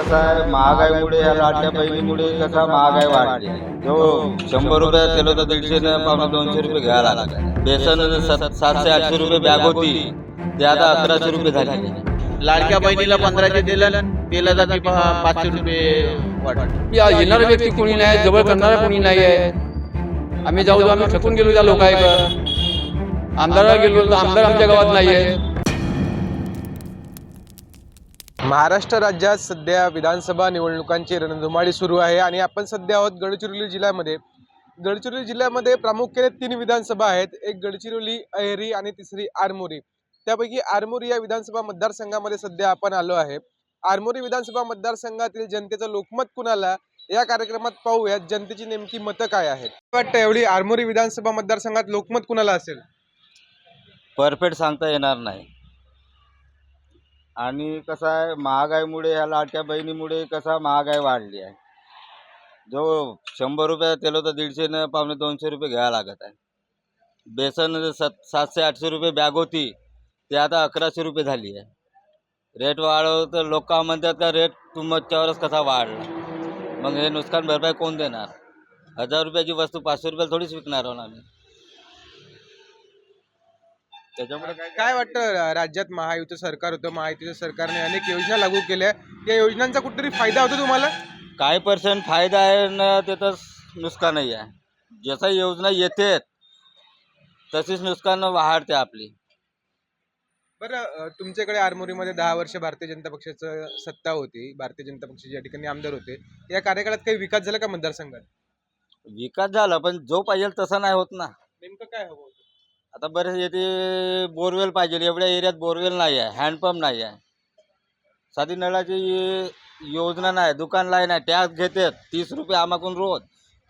कसं आहे? महागाईमुळे या लाटल्या पहिलीमुळे कसा महागाई वाढली जो शंभर रुपये तेल तर दीडशे पावणे दोनशे रुपये घ्यायला लागला. बेसन सातशे आठशे रुपये बॅग होती. ते आता अकराशे रुपये झाले. लाडक्या बहिणीला पंधराशे दिलं तेलाचा बी पाचशे रुपये वाटत या येणारा व्यक्ती कोणी नाही जवळ करणारा कोणी नाही आहे. आम्ही जाऊ जाऊ आम्ही थकून गेलो त्या लोकांकडे आमदाराला गेलो तर आमदार आमच्या गावात नाही आहे महाराष्ट्र राज्यात सध्या विधानसभा निवडणुकांची रणधुमाळी सुरू आहे आणि आपण सध्या आहोत गडचिरोली जिल्ह्यामध्ये. गडचिरोली जिल्ह्यामध्ये प्रामुख्याने तीन विधानसभा आहेत. एक गडचिरोली अहेरी आणि तिसरी आरमोरी. त्यापैकी आरमोरी या विधानसभा मतदारसंघामध्ये सध्या आपण आलो आहे. आरमोरी विधानसभा मतदारसंघातील जनतेचं लोकमत कुणाला? या कार्यक्रमात पाहूयात. जनतेची नेमकी मतं काय आहेत? वाटतं एवढी आरमोरी विधानसभा मतदारसंघात लोकमत कुणाला असेल? परफेक्ट सांगता येणार नाही. आणि कसं आहे महागाईमुळे ह्या लाडक्या बहिणीमुळे कसा महागाई वाढली आहे. जो शंभर रुपये तेल होतं दीडशे न पावणे दोनशे रुपये घ्यायला लागत आहे. बेसन सात सातशे आठशे रुपये बॅग होती ते आता अकराशे रुपये झाली आहे. रेट वाढव तर लोक म्हणतात का रेट तुमच्यावरच कसा वाढला? मग हे नुकसान भरपाई कोण देणार? हजार रुपयाची वस्तू पाचशे रुपयाला थोडीच विकणार आहोत आम्ही. त्याच्यामुळे काय काय वाटतं रा- राज्यात महायुतीचं सरकार होतं महायुतीच्या सरकारने अनेक योजना लागू केल्या. या योजनांचा कुठेतरी फायदा होतो तुम्हाला? काही पर्सेंट फायदा आहे ना त्यातच नुकसानही आहे. जसं योजना येते तशीच नुकसान वाढते आपली. बरं अं, तुमच्याकडे आरमोरीमध्ये दहा वर्ष भारतीय जनता पक्षाचं सत्ता होती. भारतीय जनता पक्षाचे या ठिकाणी आमदार होते. या कार्यकाळात काही विकास झाला का मतदारसंघात? विकास झाला पण जो पाहिजे तसा नाही होत ना. नेमकं काय हवं? आता बरेच येथे बोरवेल पाहिजे एवढ्या एरियात बोरवेल नाही आहे हँडपंप नाही आहे. साधी नळाची योजना नाही दुकानला नाही टॅक्स घेतात तीस रुपये आमाकून रोज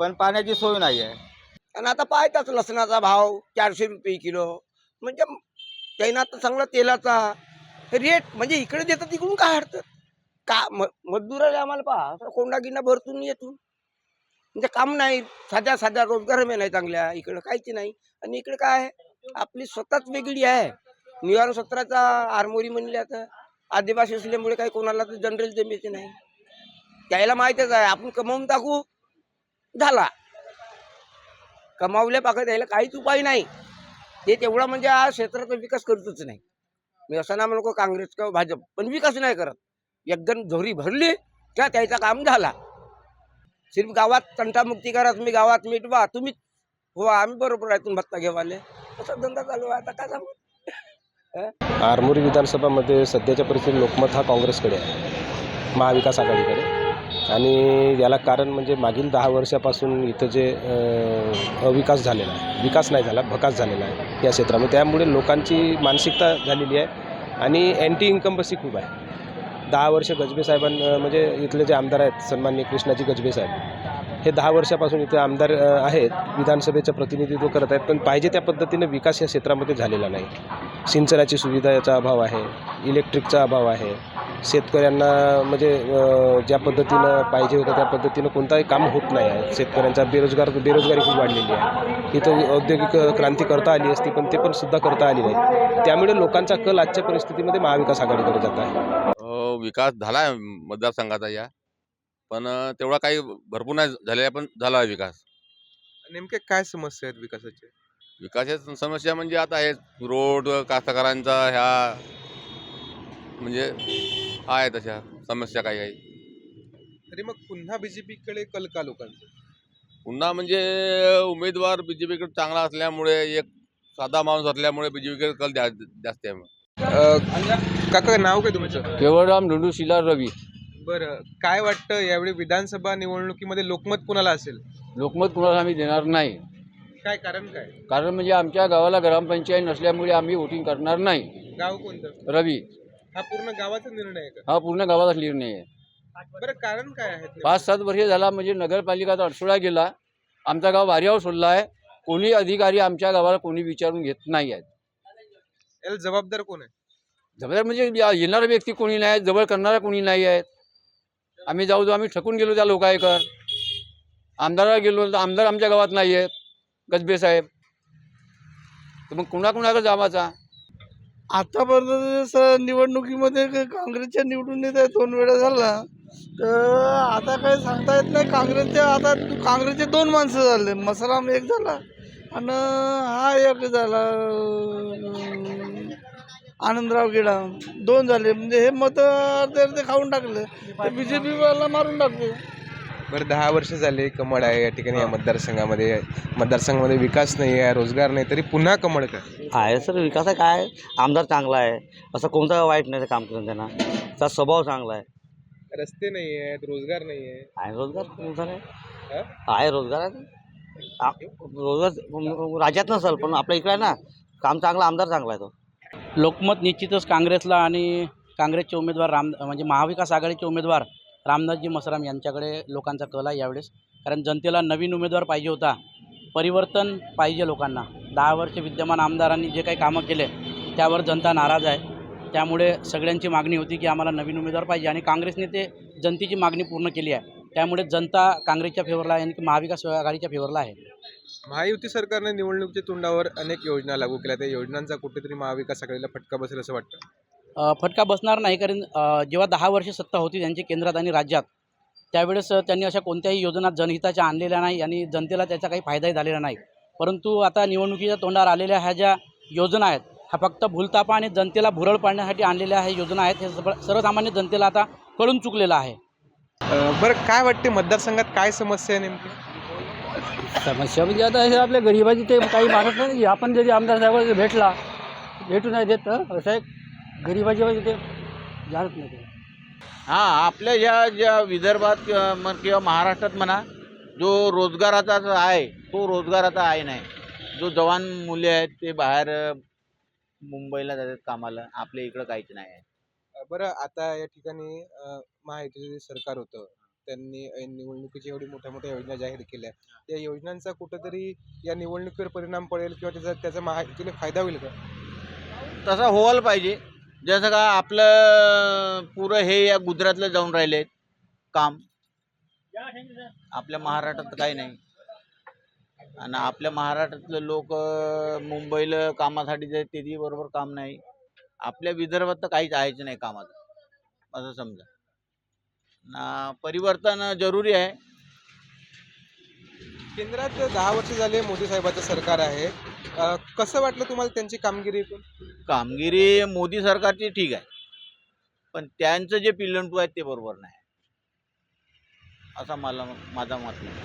पण पाण्याची सोय नाही आहे. आणि आता पाहताच लसणाचा भाव चारशे रुपये किलो म्हणजे त्यांना आता चांगला तेलाचा रेट म्हणजे इकडे देतात तिकडून का हरतात का म आले आम्हाला पहा कोंडा गिंडा भरतून येतो. म्हणजे काम नाही साध्या साध्या रोजगार मी नाही चांगल्या इकडं काहीच नाही. आणि इकडे काय आहे? आपली स्वतःच वेगळी आहे. निवारण सत्राचा आरमोरी म्हणले आता. आदिवासी असल्यामुळे काही कोणाला तर जनरल जमेचे नाही. त्याला माहितच आहे आपण कमावून टाकू झाला. कमावल्या पाकत यायला काहीच उपाय नाही. ते तेवढा म्हणजे आज क्षेत्राचा विकास करतच नाही. मी असं ना म्हणू काँग्रेस किंवा भाजप पण विकास नाही करत. एकदम झोरी भरली का त्याचा काम झाला. सिर्फ गावात तंटामुक्ती करा तुम्ही गावात मिटवा तुम्ही हो आम्ही बरोबर आहे तुम्ही भत्ता घेवाले. कसा धंदा चालू आहे आता काय सांगू? आरमोरी विधानसभामध्ये सध्याच्या परिस्थितीत लोकमत हा काँग्रेसकडे आहे महाविकास आघाडीकडे. आणि याला कारण म्हणजे मागील दहा वर्षापासून इथं जे अविकास झालेला आहे विकास नाही झाला भकास झालेला आहे या क्षेत्रामध्ये. त्यामुळे लोकांची मानसिकता झालेली आहे आणि अँटी इन्कम्बसी खूप आहे. दहा वर्ष गजबे साहेबां म्हणजे इथले जे आमदार आहेत सन्माननीय कृष्णाजी गजबे साहेब हे दहा वर्षापासून इथे आमदार आहेत. विधानसभेचं प्रतिनिधित्व करत आहेत. पण पाहिजे त्या पद्धतीनं विकास या क्षेत्रामध्ये झालेला नाही. सिंचनाची सुविधाचा अभाव आहे. इलेक्ट्रिकचा अभाव आहे. शेतकऱ्यांना म्हणजे ज्या पद्धतीनं पाहिजे होतं त्या पद्धतीनं कोणताही काम होत नाही आहे. शेतकऱ्यांचा बेरोजगार बेरोजगारी खूप वाढलेली आहे. इथं औद्योगिक क्रांती करता आली असती पण ते पण सुद्धा करता आली नाही त्यामुळे लोकांचा कल आजच्या परिस्थितीमध्ये महाविकास आघाडीकडे जात आहे. हो, विकास झाला आहे मतदारसंघाचा या. पण तेवढा काही भरपूर नाही झालेला पण झाला आहे विकास. नेमके काय समस्या आहेत विकासाच्या? विकासाच्या समस्या म्हणजे आता आहे रोड कास्तकारांचा ह्या म्हणजे आहे तशा समस्या काही काही. तरी मग पुन्हा बीजेपीकडे कल का लोकांचा? पुन्हा म्हणजे उमेदवार बी जे पीकडे चांगला असल्यामुळे एक साधा माणूस असल्यामुळे बी जे पीकडे कल जा- जास्त आहे अ, काका नाव काय तुमचं? केवळराम धुंडू शिला रवी. बरं काय वाटतं यावेळी विधानसभा निवडणुकीमध्ये लोकमत कुणाला असेल? लोकमत कुणाला आम्ही देणार नाही. काय कारण काय? कारण म्हणजे आमच्या गावाला ग्रामपंचायत नसल्यामुळे आम्ही वोटिंग करणार नाही. गाव कोणतं? रवी. हा पूर्ण गावाचा निर्णय आहे का? हा पूर्ण गावाचा निर्णय आहे. बरं कारण काय आहे ते? पाच सात वर्ष झाला म्हणजे नगरपालिकाचा अडसुळा गेला. आमचा गाव वाऱ्यावर सोडला आहे. कोणी अधिकारी आमच्या गावाला कोणी विचारून घेत नाही आहेत. याला जबाबदार कोण आहे? जबाबदार म्हणजे या- येणारा व्यक्ती कोणी नाही आहे जवळ करणारा कोणी नाही आहेत आम्ही जाऊ जाऊ आम्ही ठकून गेलो त्या लोकायकर. आमदाराला गेलो तर आमदार आमच्या गावात नाही आहेत गजबे साहेब. तर मग कुणाकुणाकडे जावाचा आतापर्यंत स- निवडणुकीमध्ये काँग्रेसच्या निवडून येत आहे दोन वेळा झाला. तर आता काही सांगता येत नाही काँग्रेसच्या आता काँग्रेसचे दोन माणसं झाले मसराम एक झाला. आणि हा एक झाला आनंदराव गेडा दोन झाले. म्हणजे हे मत अर्धे अर्धे खाऊन टाकले. बी जे पीवाला मारून टाकले. बरं दहा वर्ष झाले कमळ आहे या ठिकाणी या मतदारसंघामध्ये. मतदारसंघामध्ये विकास नाही आहे रोजगार नाही तरी पुन्हा कमळ का? आहे सर विकास आहे. काय? आमदार चांगला आहे. असं कोणतं वाईट नाही ते काम करून त्यांना. त्याचा स्वभाव चांगला आहे. रस्ते नाही आहेत रोजगार नाही आहे. आहे रोजगार? रोजगार आहे हा? आहे रोजगार आहे? आ- रोजगार राज्यात नसेल पण आपल्या इकडे आहे ना काम चांगलं आमदार चांगला आहे तो. लोकमत निश्चितच काँग्रेसला आणि काँग्रेसचे उमेदवार राम म्हणजे महाविकास आघाडीचे उमेदवार रामदासजी मसराम यांच्याकडे लोकांचा कल आहे यावेळेस. कारण जनतेला नवीन उमेदवार पाहिजे होता. परिवर्तन पाहिजे लोकांना. दहा वर्ष विद्यमान आमदारांनी जे काही कामं केले त्यावर जनता नाराज आहे. त्यामुळे सगळ्यांची मागणी होती की आम्हाला नवीन उमेदवार पाहिजे आणि काँग्रेसने ते जनतेची मागणी पूर्ण केली आहे. त्यामुळे जनता काँग्रेसच्या फेवरला आहे आणि महाविकास आघाडीच्या फेवरला आहे. महायुती सरकारने निवडणुकीच्या तोंडावर अनेक योजना लागू केल्या. त्या योजनांचा कुठेतरी महाविकास आघाडीला फटका बसेल असं वाटतं? फटका बसणार नाही कारण जेव्हा दहा वर्ष सत्ता होती त्यांची केंद्रात आणि राज्यात त्यावेळेस त्यांनी अशा कोणत्याही योजना जनहिताच्या आणलेल्या नाही आणि जनतेला त्याचा काही फायदाही झालेला नाही. परंतु आता निवडणुकीच्या तोंडावर आलेल्या ह्या ज्या योजना आहेत ह्या फक्त भूलतापा आणि जनतेला भुरळ पाडण्यासाठी आणलेल्या ह्या योजना आहेत हे सर्व- सर्वसामान्य जनतेला आता कळून चुकलेलं आहे. बरं काय वाटते मतदारसंघात काय समस्या आहे नेमकी? समस्या म्हणजे आता हे आपल्या गरिबाची ते काही मागत नाही. आपण जरी आमदार साहेब भेटला भेटू नाही देत तर असं आहे गरिबाची म्हणजे ते जाणत नाही ते हां आपल्या या ज्या विदर्भात किंवा किंवा महाराष्ट्रात म्हणा जो रोजगाराचा जो आहे तो रोजगार आता आहे नाही. जो जवान मुले आहेत ते बाहेर अ, मुंबईला जातात कामाला. आपल्या इकडं काहीच नाही आहे. बरं आता या ठिकाणी अं, महायुतीचं जे सरकार होतं त्यांनी ऐन निवडणुकीच्या एवढी मोठ्या मोठ्या योजना जाहीर केल्या. त्या योजनांचा कुठंतरी या निवडणुकीवर परिणाम पडेल किंवा त्याचा त्याचा महायुतीला फायदा होईल का? तसा व्हायला पाहिजे. जसं का आपलं पुरं हे या गुजरातला जाऊन राहिले काम. आपल्या महाराष्ट्रात काही नाही. आणि आपल्या महाराष्ट्रातले लोक मुंबईला कामासाठी जे त्याची बरोबर काम नाही. आपल्या विदर्भात तर काहीच आहेच नाही कामाचं. असं समजा. परिवर्तन जरुरी आहे. केंद्रात दहा वर्ष झाले मोदी साहेबाचं सरकार आहे अं, कसं वाटलं तुम्हाला त्यांची कामगिरी एकूण? कामगिरी मोदी सरकारची ठीक आहे. पण त्यांचं जे पिल्लंटू आहेत ते बरोबर नाही. असा मला माझा मत नाही.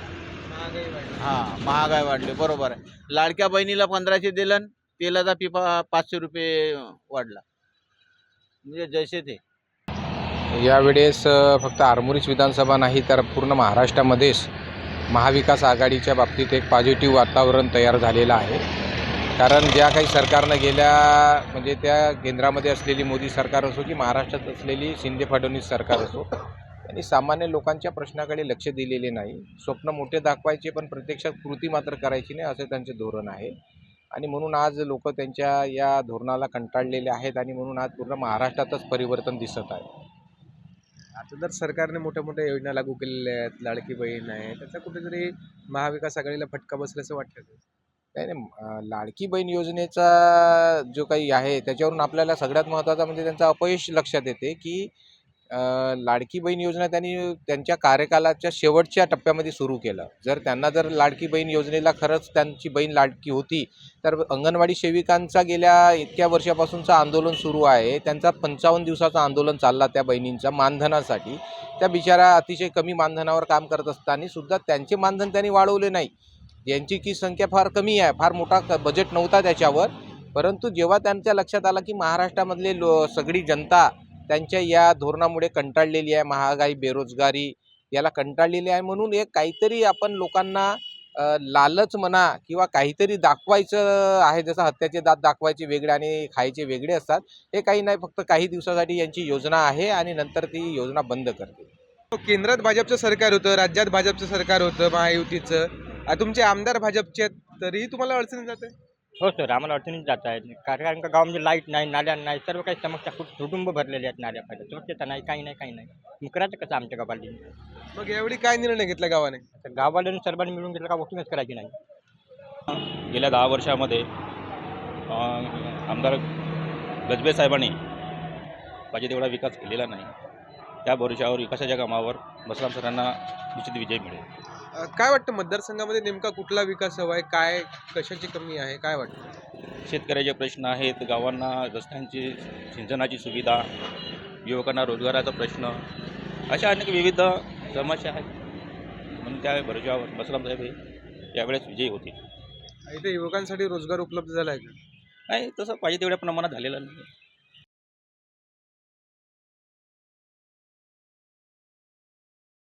हां महागाई वाढली बरोबर आहे. लाडक्या बहिणीला पंधराशे दिलं तेलाचा पिपा पाचशे रुपये वाढला. म्हणजे जैसे ते. यावेळेस फक्त आरमोरीच विधानसभा नाही तर पूर्ण महाराष्ट्रामध्येच महाविकास आघाडीच्या बाबतीत एक पॉझिटिव्ह वातावरण तयार झालेलं आहे. कारण ज्या काही सरकारनं गेल्या म्हणजे त्या केंद्रामध्ये असलेली मोदी सरकार असो की महाराष्ट्रात असलेली शिंदे फडणवीस सरकार असो त्यांनी सामान्य लोकांच्या प्रश्नाकडे लक्ष दिलेले नाही. स्वप्न मोठे दाखवायचे पण प्रत्यक्षात कृती मात्र करायची नाही असे त्यांचे धोरण आहे. आणि म्हणून आज लोक त्यांच्या या धोरणाला कंटाळलेले आहेत आणि म्हणून आज पूर्ण महाराष्ट्रातच परिवर्तन दिसत आहे. आता जर सरकारने मोठ्या मोठ्या योजना लागू केलेल्या आहेत लाडकी बहीण आहे त्याचा कुठेतरी महाविकास आघाडीला फटका बसल्याचं वाटतं का? नाही नाही अं, लाडकी बहीण योजनेचा जो काही आहे त्याच्यावरून आपल्याला सगळ्यात महत्त्वाचा म्हणजे त्यांचं अपयश लक्षात येते की लाडकी बहीण योजना त्यांनी त्यांच्या कार्यकालाच्या शेवटच्या टप्प्यामध्ये सुरू केलं. जर त्यांना जर लाडकी बहीण योजनेला खरंच त्यांची बहीण लाडकी होती तर अंगणवाडी सेविकांचा गेल्या इतक्या वर्षापासूनचं आंदोलन सुरू आहे. त्यांचा पंचावन्न दिवसाचं आंदोलन चालला त्या बहिणींचा मानधनासाठी. त्या बिचारा अतिशय कमी मानधनावर काम करत असताना सुद्धा त्यांचे मानधन त्यांनी वाढवले नाही. यांची की संख्या फार कमी आहे फार मोठा बजेट नव्हता त्याच्यावर. परंतु जेव्हा त्यांच्या लक्षात आलं की महाराष्ट्रामधले लो सगळी जनता त्यांच्या या धोरणामुळे कंटाळलेली आहे महागाई बेरोजगारी याला कंटाळलेली आहे म्हणून एक काहीतरी आपण लोकांना लालच म्हणा किंवा काहीतरी दाखवायचं आहे जसं हत्याचे दात दाखवायचे वेगळे आणि खायचे वेगळे असतात हे काही नाही फक्त काही दिवसासाठी यांची योजना आहे आणि नंतर ती योजना बंद करते. हो, केंद्रात भाजपचं सरकार होतं राज्यात भाजपचं सरकार होतं महायुतीचं. तुमचे आमदार भाजपचे आहेत तरीही तुम्हाला अडचणी जाते? हो सर आम्हाला अडचणीत जात आहेत. कारण का गावामध्ये लाइट नाही नाल्या नाही सर्व काही समस्या खूप कुटुंब भरलेले आहेत नाल्या पाहिजे. स्वच्छता नाही काही नाही काही नाही. मग करायचं कसं आमच्या गावाला? मग यावेळी काय निर्णय घेतला गावाने? तर गावाला सर्वांनी मिळून गेलं का वोटिंगच करायची नाही? गेल्या दहा वर्षामध्ये अं, आमदार गजबे साहेबांनी पाहिजे तेवढा विकास केलेला नाही. त्या भरोशावर विकासाच्या कामावर बसराम सरांना निश्चित विजय मिळेल. अ, काय वाटतं मतदारसंघामध्ये नेमका कुठला विकास हवा आहे काय कशाची कमी आहे? काय वाटतं? शेतकऱ्याचे प्रश्न आहेत गावांना रस्त्यांची सिंचनाची सुविधा युवकांना रोजगाराचा प्रश्न अशा अनेक विविध समस्या आहेत. म्हणून त्या भरोशावर बसराम साहेब हे यावेळेस विजयी होतील इथे युवकांसाठी रोजगार उपलब्ध झाला आहे का? नाही तसं पाहिजे तेवढ्या प्रमाणात झालेलं नाही.